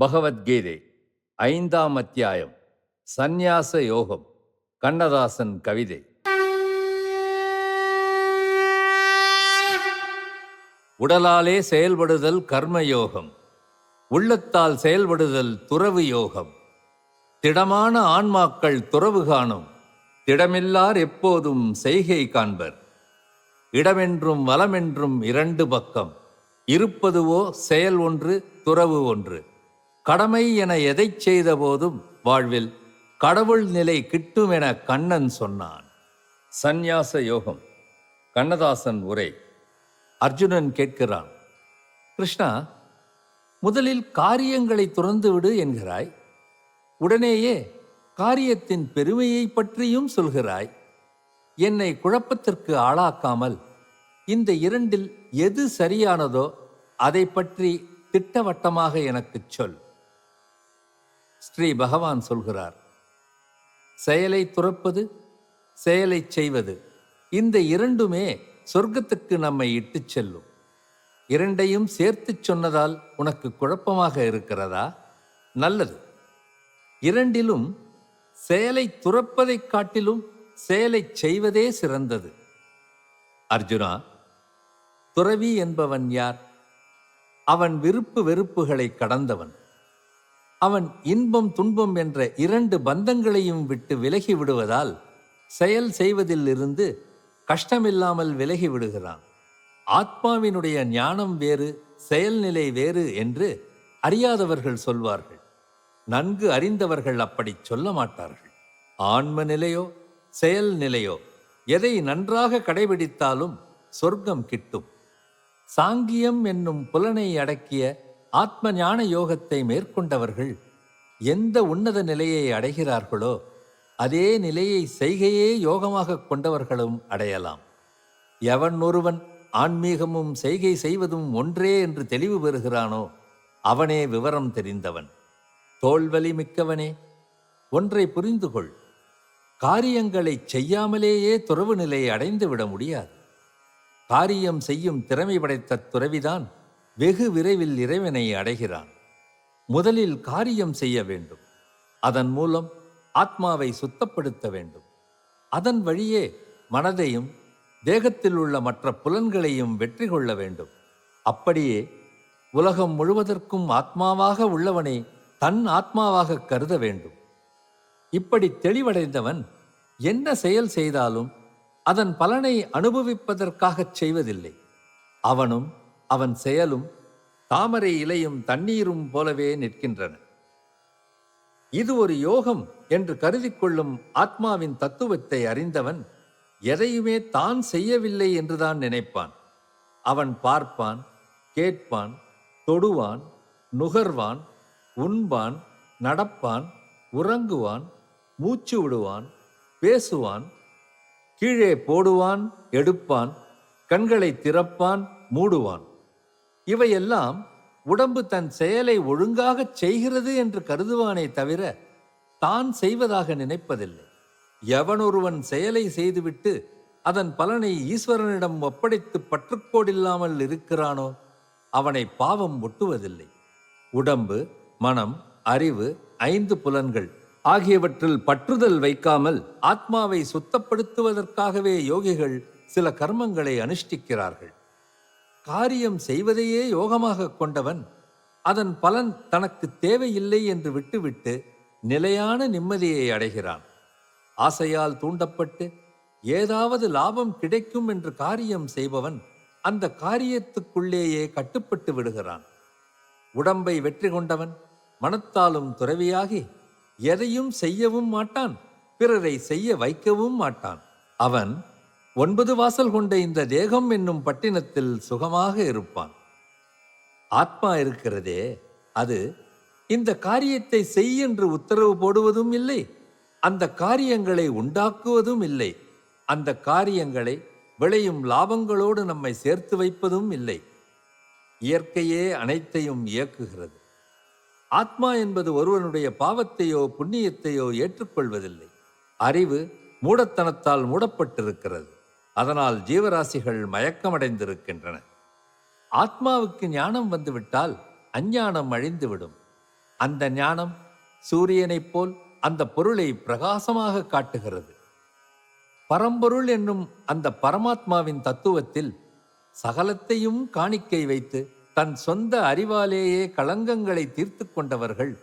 பகவத்கீதை ஐந்தாம் அத்தியாயம் சந்நியாச யோகம் கண்ணதாசன் கவிதை. உடலாலே செயல்படுதல் கர்மயோகம் உள்ளத்தால் செயல்படுதல் துறவு யோகம். திடமான ஆன்மாக்கள் துறவு காணும் திடமில்லார் எப்போதும் செய்கை காண்பர். இடமென்றும் வலமென்றும் இரண்டு பக்கம் இருப்பதுவோ செயல் ஒன்று துறவு ஒன்று. கடமை என எதைச் செய்த போதும் வாழ்வில் கடவுள் நிலை கிட்டும் என கண்ணன் சொன்னான். சந்நியாச யோகம். கண்ணதாசன் உரை. அர்ஜுனன் கேட்கிறான். கிருஷ்ணா முதலில் காரியங்களை துறந்து விடு என்கிறாய். உடனேயே காரியத்தின் பெருமையை பற்றியும் சொல்கிறாய். என்னை குழப்பத்திற்கு ஆளாக்காமல் இந்த இரண்டில் எது சரியானதோ அதை பற்றி திட்டவட்டமாக எனக்குச் சொல். ஸ்ரீ பகவான் சொல்கிறார் செயலை துறப்பது செயலை செய்வது இந்த இரண்டுமே சொர்க்கத்துக்கு நம்மை இட்டுச் செல்லும். இரண்டையும் சேர்த்து சொன்னதால் உனக்கு குழப்பமாக இருக்கிறதா? நல்லது. இரண்டிலும் செயலை துறப்பதைக் காட்டிலும் செயலை செய்வதே சிறந்தது. அர்ஜுனா துறவி என்பவன் யார்? அவன் விருப்பு வெறுப்புகளை கடந்தவன். அவன் இன்பம் துன்பம் என்ற இரண்டு பந்தங்களையும் விட்டு விலகி விடுவதால் செயல் செய்வதிலிருந்து கஷ்டமில்லாமல் விலகி விடுகிறான். ஆத்மாவினுடைய ஞானம் வேறு செயல்நிலை வேறு என்று அறியாதவர்கள் சொல்வார்கள். நன்கு அறிந்தவர்கள் அப்படி சொல்ல மாட்டார்கள். ஆன்ம நிலையோ செயல் நிலையோ எதை நன்றாக கடைபிடித்தாலும் சொர்க்கம் கிட்டும். சாங்கியம் என்னும் புலனை அடக்கிய ஆத்ம ஞான யோகத்தை மேற்கொண்டவர்கள் எந்த உன்னத நிலையை அடைகிறார்களோ அதே நிலையை செய்கையே யோகமாக கொண்டவர்களும் அடையலாம். எவன் ஒருவன் ஆன்மீகமும் செய்கை செய்வதும் ஒன்றே என்று தெளிவு பெறுகிறானோ அவனே விவரம் தெரிந்தவன். தோல்வலி மிக்கவனே ஒன்றை புரிந்து கொள் காரியங்களை செய்யாமலேயே துறவு நிலையை அடைந்து விட முடியாது. காரியம் செய்யும் திறமை படைத்த துறவிதான் வெகு விரைவில் இறைவனை அடைகிறான். முதலில் காரியம் செய்ய வேண்டும். அதன் மூலம் ஆத்மாவை சுத்தப்படுத்த வேண்டும். அதன் வழியே மனதையும் தேகத்தில் உள்ள மற்ற புலன்களையும் வெற்றி கொள்ள வேண்டும். அப்படியே உலகம் முழுவதற்கும் ஆத்மாவாக உள்ளவனை தன் ஆத்மாவாக கருத வேண்டும். இப்படி தெளிவடைந்தவன் என்ன செயல் செய்தாலும் அதன் பலனை அனுபவிப்பதற்காகச் செய்வதில்லை. அவனும் அவன் செயலும் தாமரை இலையும் தண்ணீரும் போலவே நிற்கின்றன. இது ஒரு யோகம் என்று கருதி கொள்ளும் ஆத்மாவின் தத்துவத்தை அறிந்தவன் எதையுமே தான் செய்யவில்லை என்றுதான் நினைப்பான். அவன் பார்ப்பான் கேட்பான் தொடுவான் நுகர்வான் உண்பான் நடப்பான் உறங்குவான் மூச்சு விடுவான் பேசுவான் கீழே போடுவான் எடுப்பான் கண்களை திறப்பான் மூடுவான். இவையெல்லாம் உடம்பு தன் செயலை ஒழுங்காகச் செய்கிறது என்று கருதுவானே தவிர தான் செய்வதாக நினைப்பதில்லை. எவனொருவன் செயலை செய்துவிட்டு அதன் பலனை ஈஸ்வரனிடம் ஒப்படைத்து பற்றுக்கோடில்லாமல் இருக்கிறானோ அவனை பாவம் ஒட்டுவதில்லை. உடம்பு மனம் அறிவு ஐந்து புலன்கள் ஆகியவற்றில் பற்றுதல் வைக்காமல் ஆத்மாவை சுத்தப்படுத்துவதற்காகவே யோகிகள் சில கர்மங்களை அனுஷ்டிக்கிறார்கள். காரியம் செய்வதையே யோகமாக கொண்டவன் அதன் பலன் தனக்கு தேவையில்லை என்று விட்டுவிட்டு நிலையான நிம்மதியை அடைகிறான். ஆசையால் தூண்டப்பட்டு ஏதாவது லாபம் கிடைக்கும் என்று காரியம் செய்பவன் அந்த காரியத்துக்குள்ளேயே கட்டுப்பட்டு விடுகிறான். உடம்பை வெற்றி கொண்டவன் மனத்தாலும் துறவியாகி எதையும் செய்யவும் மாட்டான் பிறரை செய்ய வைக்கவும் மாட்டான். அவன் ஒன்பது வாசல் கொண்ட இந்த தேகம் என்னும் பட்டினத்தில் சுகமாக இருப்பான். ஆத்மா இருக்கிறதே அது இந்த காரியத்தை செய் என்று உத்தரவு போடுவதும் இல்லை அந்த காரியங்களை உண்டாக்குவதும் இல்லை அந்த காரியங்களை விளையும் லாபங்களோடு நம்மை சேர்த்து வைப்பதும் இல்லை. இயற்கையே அனைத்தையும் இயக்குகிறது. ஆத்மா என்பது ஒருவனுடைய பாவத்தையோ புண்ணியத்தையோ ஏற்றுக்கொள்வதில்லை. அறிவு மூடத்தனத்தால் மூடப்பட்டிருக்கிறது. அதனால் ஜீவராசிகள் மயக்கமடைந்திருக்கின்றன. ஆத்மாவுக்கு ஞானம் வந்துவிட்டால் அஞ்ஞானம் அழிந்துவிடும். அந்த ஞானம் சூரியனைப் போல் அந்த பொருளை பிரகாசமாக காட்டுகிறது. பரம்பொருள் என்னும் அந்த பரமாத்மாவின் தத்துவத்தில் சகலத்தையும் காணிக்கை வைத்து தன் சொந்த அறிவாலேயே களங்கங்களை தீர்த்து கொண்டவர்கள்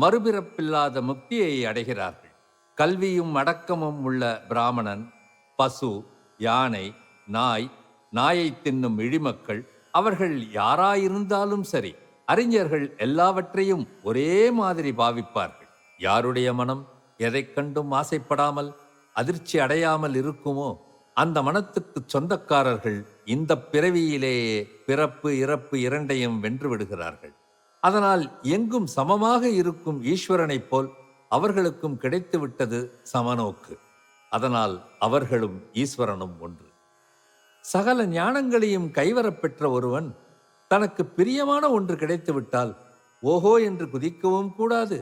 மறுபிறப்பில்லாத முக்தியை அடைகிறார்கள். கல்வியும் அடக்கமும் உள்ள பிராமணன் பசு யானை நாய் நாயை தின்னும் இழிமக்கள் அவர்கள் யாராயிருந்தாலும் சரி அறிஞர்கள் எல்லாவற்றையும் ஒரே மாதிரி பாவிப்பார்கள். யாருடைய மனம் எதைக் கண்டும் ஆசைப்படாமல் அதிர்ச்சி அடையாமல் இருக்குமோ அந்த மனத்துக்கு சொந்தக்காரர்கள் இந்த பிறவியிலேயே பிறப்பு இறப்பு இரண்டையும் வென்று விடுகிறார்கள். அதனால் எங்கும் சமமாக இருக்கும் ஈஸ்வரனைப் போல் அவர்களுக்கும் கிடைத்துவிட்டது சமநோக்கு. அதனால் அவர்களும் ஈஸ்வரனும் ஒன்று. சகல ஞானங்களையும் கைவரப்பெற்ற ஒருவன் தனக்கு பிரியமான ஒன்று கிடைத்துவிட்டால் ஓஹோ என்று குதிக்கவும் கூடாது.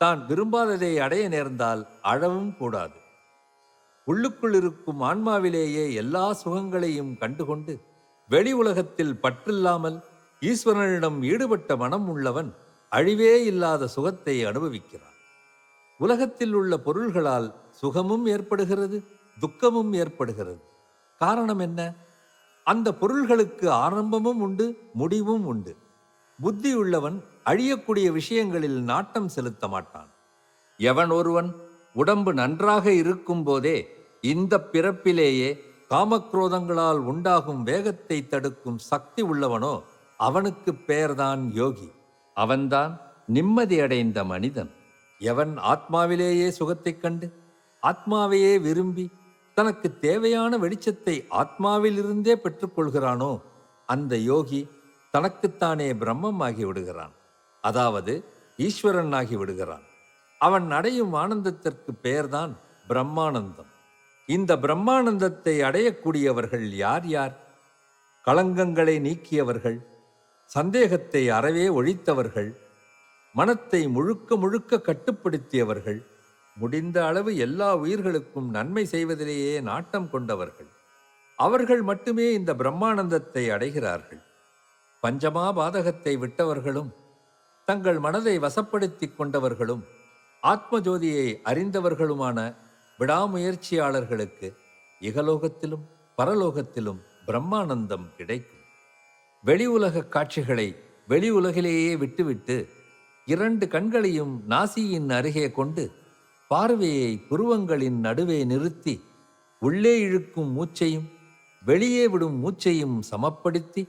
தான் விரும்பாததை அடைய நேர்ந்தால் அழவும் கூடாது. உள்ளுக்குள் இருக்கும் ஆன்மாவிலேயே எல்லா சுகங்களையும் கண்டுகொண்டு வெளி உலகத்தில் பற்றில்லாமல் ஈஸ்வரனிடம் ஈடுபட்ட மனம் உள்ளவன் அழிவே இல்லாத சுகத்தை அனுபவிக்கிறான். உலகத்தில் உள்ள பொருள்களால் சுகமும் ஏற்படுகிறது துக்கமும் ஏற்படுகிறது. காரணம் என்ன? அந்த பொருள்களுக்கு ஆரம்பமும் உண்டு முடிவும் உண்டு. புத்தி உள்ளவன் அழியக்கூடிய விஷயங்களில் நாட்டம் செலுத்த மாட்டான். எவன் ஒருவன் உடம்பு நன்றாக இருக்கும் போதே இந்த பிறப்பிலேயே காமக்ரோதங்களால் உண்டாகும் வேகத்தை தடுக்கும் சக்தி உள்ளவனோ அவனுக்கு பெயர்தான் யோகி. அவன்தான் நிம்மதியடைந்த மனிதன். எவன் ஆத்மாவிலேயே சுகத்தைக் கண்டு ஆத்மாவையே விரும்பி தனக்கு தேவையான வெளிச்சத்தை ஆத்மாவிலிருந்தே பெற்றுக்கொள்கிறானோ அந்த யோகி தனக்குத்தானே பிரம்மம் ஆகி விடுகிறான். அதாவது ஈஸ்வரன் ஆகி விடுகிறான். அவன் அடையும் ஆனந்தத்திற்கு பெயர்தான் பிரம்மானந்தம். இந்த பிரம்மானந்தத்தை அடையக்கூடியவர்கள் யார் யார்? களங்கங்களை நீக்கியவர்கள் சந்தேகத்தை அறவே ஒழித்தவர்கள் மனத்தை முழுக்க முழுக்க கட்டுப்படுத்தியவர்கள் முடிந்த அளவு எல்லா உயிர்களுக்கும் நன்மை செய்வதிலேயே நாட்டம் கொண்டவர்கள். அவர்கள் மட்டுமே இந்த பிரம்மானந்தத்தை அடைகிறார்கள். பஞ்சமா பாதகத்தை விட்டவர்களும் தங்கள் மனதை வசப்படுத்திக் கொண்டவர்களும் ஆத்ம ஜோதியை அறிந்தவர்களுமான விடாமுயற்சியாளர்களுக்கு இகலோகத்திலும் பரலோகத்திலும் பிரம்மானந்தம் கிடைக்கும். வெளி உலக காட்சிகளை வெளி உலகிலேயே விட்டுவிட்டு இரண்டு கண்களையும் நாசியின் அருகே கொண்டு பார்வையை புருவங்களின் நடுவே நிறுத்தி உள்ளே இழுக்கும் மூச்சையும் வெளியே விடும் மூச்சையும் சமப்படுத்தி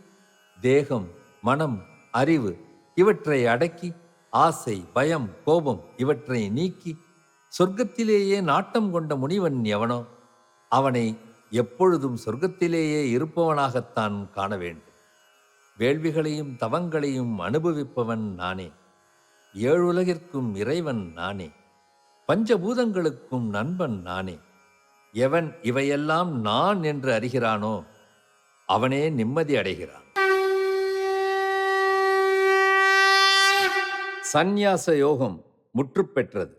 தேகம் மனம் அறிவு இவற்றை அடக்கி ஆசை பயம் கோபம் இவற்றை நீக்கி சொர்க்கத்திலேயே நாட்டம் கொண்ட முனிவன் எவனோ அவனை எப்பொழுதும் சொர்க்கத்திலேயே இருப்பவனாகத்தான் காண வேண்டும். வேள்விகளையும் தவங்களையும் அனுபவிப்பவன் நானே. ஏழுலகிற்கும் இறைவன் நானே. பஞ்சபூதங்களுக்கும் நண்பன் நானே. எவன் இவையெல்லாம் நான் என்று அறிகிறானோ அவனே நிம்மதி அடைகிறான். சந்நியாச யோகம் முற்றுப்பெற்றது